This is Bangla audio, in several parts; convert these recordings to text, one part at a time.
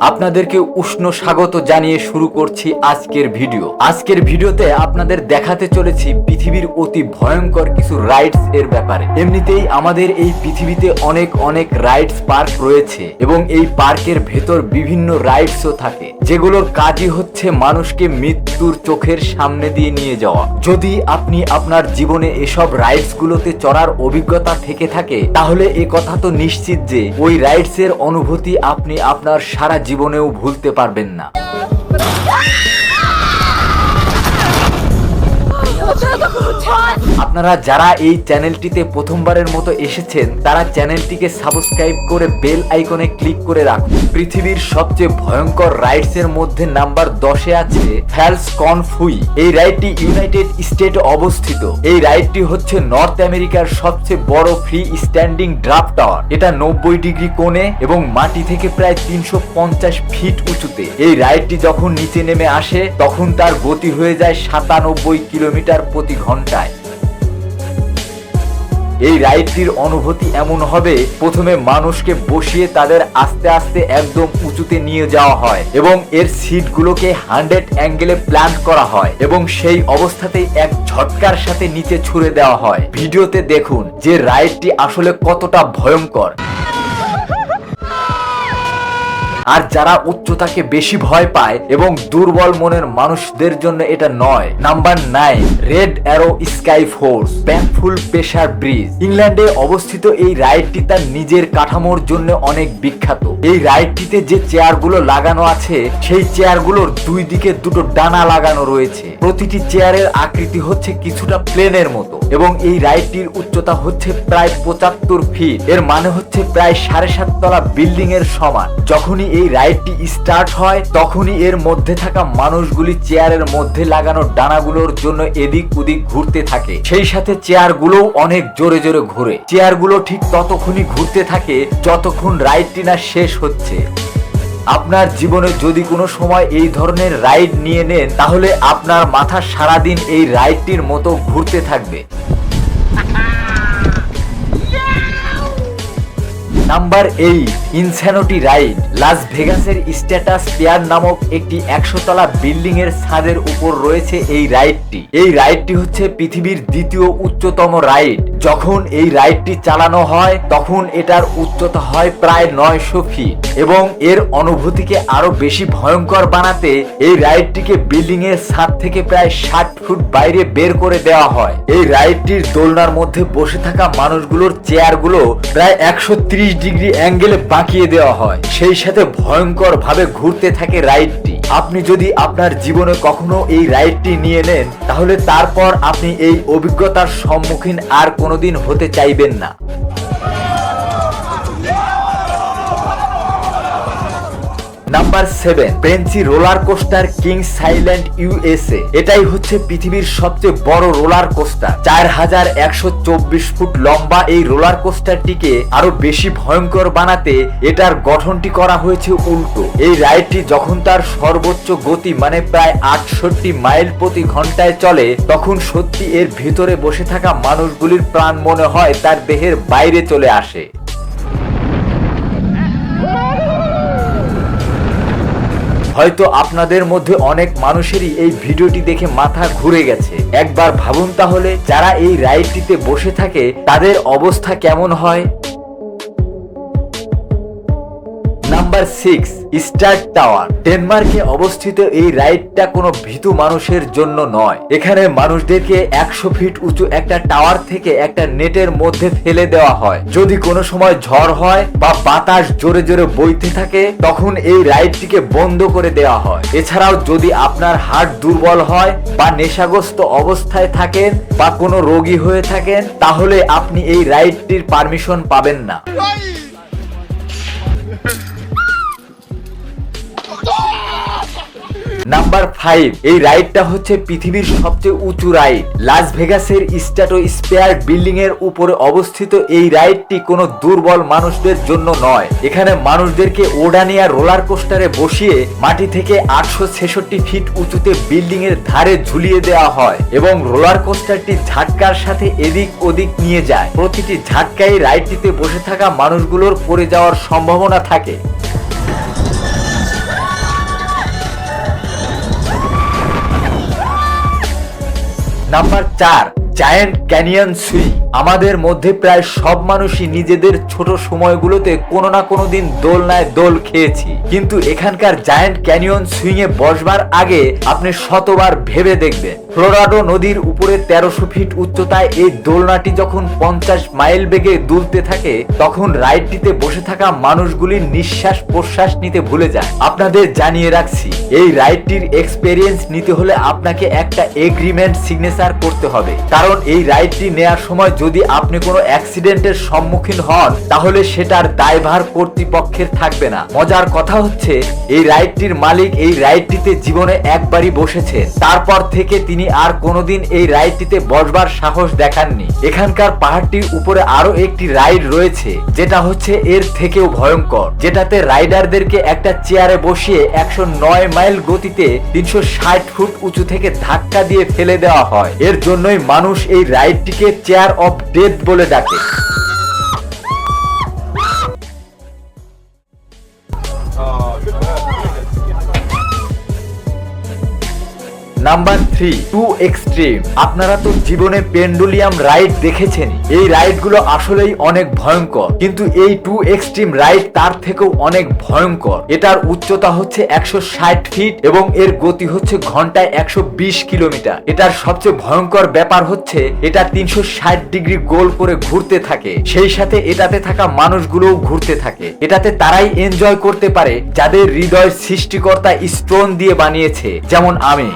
আপনাদেরকে উষ্ণ স্বাগত জানিয়ে শুরু করছি আজকের ভিডিও। আজকের ভিডিওতে আপনাদের দেখাতে চলেছি পৃথিবীর অতি ভয়ঙ্কর কিছু রাইডস এর ব্যাপারে। এমনিতেই আমাদের এই পৃথিবীতে অনেক অনেক রাইডস পার্ক রয়েছে এবং এই পার্কের ভেতর বিভিন্ন রাইডসও থাকে, যেগুলোর কাজই হচ্ছে মানুষকে মৃত্যুর চোখের সামনে দিয়ে নিয়ে যাওয়া। যদি আপনি আপনার জীবনে এসব রাইডস গুলোতে চড়ার অভিজ্ঞতা থেকে থাকে, তাহলে এ কথা তো নিশ্চিত যে ওই রাইডস এর অনুভূতি আপনি আপনার সারা জীবনেও ভুলতে পারবেন না। আপনারা যারা এই চ্যানেলটিতে প্রথমবারের মতো এসেছেন, তারা চ্যানেলটিকে সাবস্ক্রাইব করে বেল আইকনে ক্লিক করে রাখুন। পৃথিবীর সবচেয়ে ভয়ঙ্কর রাইডস এর মধ্যে নাম্বার দশে আছে ফ্যালস কনফুই এই রাইডটি ইউনাইটেড স্টেটে অবস্থিত। এই রাইডটি হচ্ছে নর্থ আমেরিকার সবচেয়ে বড় ফ্রি স্ট্যান্ডিং ড্রাফট টাওয়ার। এটা নব্বই ডিগ্রি কোণে এবং মাটি থেকে প্রায় তিনশো পঞ্চাশ ফিট উঁচুতে। এই রাইডটি যখন নিচে নেমে আসে, তখন তার গতি হয়ে যায় সাতানব্বই কিলোমিটার প্রতি ঘন্টায় এই রাইডটির অনুভূতি এমন হবে, প্রথমে মানুষকে বসিয়ে তাদের আস্তে আস্তে একদম উঁচুতে নিয়ে যাওয়া হয় এবং এর সিটগুলোকে হান্ড্রেড অ্যাঙ্গেলে প্ল্যান করা হয় এবং সেই অবস্থাতেই এক ঝটকার সাথে নিচে ছুড়ে দেওয়া হয়। ভিডিওতে দেখুন যে রাইডটি আসলে কতটা ভয়ঙ্কর। আর যারা উচ্চতাকে বেশি ভয় পায় এবং দুর্বল মনের মানুষদের জন্য এটা নয়। Number nine red arrow sky force Blackpool pleasure beach ইংল্যান্ডে অবস্থিত এই রাইডটি তার নিজের কাঠামোর জন্য অনেক বিখ্যাত। এই রাইডটিতে যে চেয়ারগুলো লাগানো আছে, সেই চেয়ারগুলোর দুই দিকে দুটো ডানা লাগানো রয়েছে। প্রতিটি চেয়ারের আকৃতি হচ্ছে কিছুটা প্লেনের মতো এবং এই রাইডটির উচ্চতা হচ্ছে প্রায় পঁচাত্তর ফিট এর মানে হচ্ছে প্রায় সাড়ে সাত তলা বিল্ডিং এর সমান। যখনই এই রাইডটি স্টার্ট হয় তখনই এর মধ্যে থাকা মানুষগুলি চেয়ারের মধ্যে লাগানো ডানাগুলোর জন্য এদিক ওদিক ঘুরতে থাকে। সেই সাথে চেয়ারগুলোও অনেক জোরে জোরে ঘুরে। চেয়ারগুলো ঠিক ততক্ষণই ঘুরতে থাকে যতক্ষণ রাইডটি না শেষ হচ্ছে। আপনার জীবনে যদি কোনো সময় এই ধরনের রাইড নিয়ে নেন, তাহলে আপনার মাথা সারাদিন এই রাইডটির মতো ঘুরতে থাকবে। Number eight Insanity ride, Las ভেগাসের Stratosphere নামক একটি একশো তলা বিল্ডিং এর ছাদের উপর রয়েছে এই রাইডটি। এই রাইডটি হচ্ছে পৃথিবীর দ্বিতীয় উচ্চতম রাইড। যখন এই রাইডটি চালানো হয়, তখন এটার উচ্চতা হয় প্রায় নয়শো ফিট এবং এর অনুভূতিকে আরও বেশি ভয়ঙ্কর বানাতে এই রাইডটিকে বিল্ডিং এর ছাদ থেকে প্রায় ষাট ফুট বাইরে বের করে দেওয়া হয়। এই রাইডটির দোলনার মধ্যে বসে থাকা মানুষগুলোর চেয়ারগুলো প্রায় একশো ত্রিশ ডিগ্রি অ্যাঙ্গেলে বাঁকিয়ে দেওয়া হয়, সেই সাথে ভয়ঙ্কর ভাবে ঘুরতে থাকে রাইডটি। আপনি যদি আপনার জীবনে কখনো এই রাইডটি নিয়ে নেন, তাহলে তারপর আপনি এই অভিজ্ঞতার সম্মুখীন আর কোনোদিন হতে চাইবেন না। Number seven প্রেন্সি roller coaster Kings Island USA এটাই হচ্ছে পৃথিবীর সবচেয়ে বড় রোলার কোস্টার। চার হাজার একশো চব্বিশ ফুট লম্বা এই রোলার কোস্টারটিকে আরও বেশি ভয়ঙ্কর বানাতে এটার গঠনটি করা হয়েছে উল্টো। এই রাইডটি যখন তার সর্বোচ্চ গতি মানে প্রায় আটষট্টি মাইল প্রতি ঘন্টায় চলে, তখন সত্যি এর ভেতরে বসে থাকা মানুষগুলির প্রাণ মনে হয় তার দেহের বাইরে চলে আসে। হয়তো আপনাদের মধ্যে অনেক মানুষেরই এই ভিডিওটি দেখে মাথা ঘুরে গেছে। একবার ভাবুন তাহলে, যারা এই রাইডটিতে বসে থাকে, তাদের অবস্থা কেমন হয়? নাম্বার সিক্স স্টার টাওয়ার ডেনমার্কে অবস্থিত এই রাইডটা কোনো ভীতু মানুষের জন্য নয়। এখানে মানুষদেরকে একশো ফিট উঁচু একটা টাওয়ার থেকে একটা নেটের মধ্যে ফেলে দেওয়া হয়। যদি কোনো সময় ঝড় হয় বা বাতাস জোরে জোরে বইতে থাকে, তখন এই রাইডটিকে বন্ধ করে দেওয়া হয়। এছাড়াও যদি আপনার হার্ট দুর্বল হয় বা নেশাগ্রস্ত অবস্থায় থাকেন বা কোনো রোগী হয়ে থাকেন, তাহলে আপনি এই রাইডটির পারমিশন পাবেন না। নাম্বার ফাইভ এই রাইডটা হচ্ছে পৃথিবীর সবচেয়ে উঁচু রাইড লাস ভেগাসের স্ট্যাটো স্পেয়ার বিল্ডিং এর উপরে অবস্থিত এই রাইডটি কোনো দুর্বল মানুষদের জন্য নয়। এখানে মানুষদেরকে ওডানিয়া রোলার কোস্টারে বসিয়ে মাটি থেকে আটশো ছেষট্টি ফিট উঁচুতে বিল্ডিং এর ধারে ঝুলিয়ে দেওয়া হয় এবং রোলার কোস্টারটি ঝাটকার সাথে এদিক ওদিক নিয়ে যায়। প্রতিটি ঝাটকায় রাইডটিতে বসে থাকা মানুষগুলোর পড়ে যাওয়ার সম্ভাবনা থাকে। número char giant canyon swing আমাদের মধ্যে প্রায় সব মানুষই নিজেদের ছোট সময়গুলোতে কোনো না কোনো দিন দোলনায় দোল খেয়েছি। কিন্তু এখানকার জায়ান্ট ক্যানিয়ন সুইং এ বসবার আগে আপনি শতবার ভেবে দেখবেন। ফ্লোরাডো নদীর উপরে তেরোশো ফিট উচ্চতায় এই দোলনাটি যখন পঞ্চাশ মাইল বেগে দুলতে থাকে, তখন রাইডটিতে বসে থাকা মানুষগুলির নিঃশ্বাস প্রশ্বাস নিতে ভুলে যায়। আপনাদের জানিয়ে রাখছি, এই রাইডটির এক্সপেরিয়েন্স নিতে হলে আপনাকে একটা এগ্রিমেন্ট সিগনেচার করতে হবে। কারণ এই রাইডটি নেয়ার সময় যদি আপনি কোনো অ্যাক্সিডেন্টের সম্মুখীন হন, তাহলে সেটার দায়ভার কর্তৃপক্ষের থাকবে না। মজার কথা হচ্ছে, এই রাইডটির মালিক এই রাইডটিতে জীবনে একবারই বসেছেন তারপর থেকে তিনি আর কোনোদিন এই রাইডটিতে বসবার সাহস দেখাননি। এখানকার পাহাড়টির উপরে আরও একটি রাইড রয়েছে, যেটা হচ্ছে এর থেকেও ভয়ঙ্কর। যেটাতে রাইডারদেরকে একটা চেয়ারে বসিয়ে একশো নয় মাইল গতিতে তিনশো ষাট ফুট উঁচু থেকে ধাক্কা দিয়ে ফেলে দেওয়া হয়। এর জন্যই মানুষ এই রাইডটিকে চেয়ার অফ ডেথ বলে ডাকে। নাম্বার থ্রি টু এক্সট্রিম আপনারা তো জীবনে পেন্ডুলিয়াম রাইড দেখেছেন। এই রাইডগুলো আসলেই অনেক ভয়ঙ্কর। কিন্তু এই টু এক্সট্রিম রাইড তার থেকেও অনেক ভয়ঙ্কর। এটার উচ্চতা হচ্ছে একশো ষাট ফিট এবং এর গতি হচ্ছে ঘন্টায় একশো বিশ কিলোমিটার। এটার সবচেয়ে ভয়ঙ্কর ব্যাপার হচ্ছে, এটা তিনশো ষাট ডিগ্রি গোল করে ঘুরতে থাকে। সেই সাথে এটাতে থাকা মানুষগুলোও ঘুরতে থাকে। এটাতে তারাই এনজয় করতে পারে যাদের হৃদয় সৃষ্টিকর্তা স্টোন দিয়ে বানিয়েছে, যেমন আমি।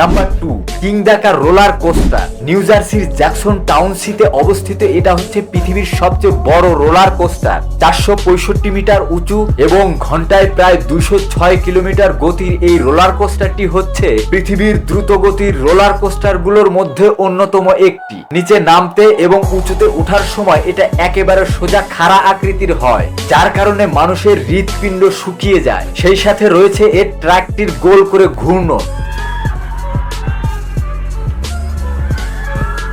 Number two Kingda Ka roller coaster New জার্সির জ্যাকসন টাউনসিতে অবস্থিত এটা হচ্ছে পৃথিবীর সবচেয়ে বড় রোলার কোস্টার চারশো পঁয়ষট্টি মিটার উঁচু এবং ঘন্টায় প্রায় দুশো ছয় কিলোমিটার গতির এই রোলার কোস্টারটি হচ্ছে পৃথিবীর দ্রুত গতির রোলার কোস্টারগুলোর মধ্যে অন্যতম একটি। নিচে নামতে এবং উঁচুতে ওঠার সময় এটা একেবারে সোজা খাড়া আকৃতির হয়, যার কারণে মানুষের হৃৎপিণ্ড শুকিয়ে যায়। সেই সাথে রয়েছে এর ট্র্যাকটির গোল করে ঘূর্ণন।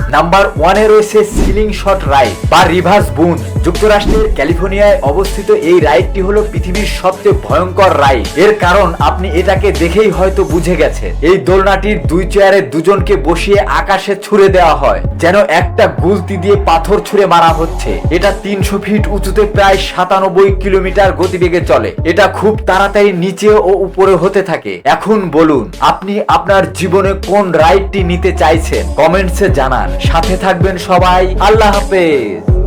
নাম্বার ওয়ানে রয়েছে সিলিং শট রাইড বা রিভার্স বুন যুক্তরাষ্ট্রের ক্যালিফোর্নিয়ায় অবস্থিত এই রাইডটি হলো পৃথিবীর সবচেয়ে ভয়ঙ্কর রাইড। এর কারণ আপনি এটাকে দেখেই হয়তো বুঝে গেছেন। এই দোলনাটির দুই চেয়ারে দুজনকে বসিয়ে আকাশে ছুড়ে দেওয়া হয়, যেন একটা গুলতি দিয়ে পাথর ছুঁড়ে মারা হচ্ছে। এটা তিনশো ফিট উঁচুতে প্রায় সাতানব্বই কিলোমিটার গতিবেগে চলে। এটা খুব তাড়াতাড়ি নিচে ও উপরে হতে থাকে। এখন বলুন, আপনি আপনার জীবনে কোন রাইডটি নিতে চাইছেন? কমেন্টসে জানান। সাথে থাকবেন সবাই। আল্লাহ হাফেজ।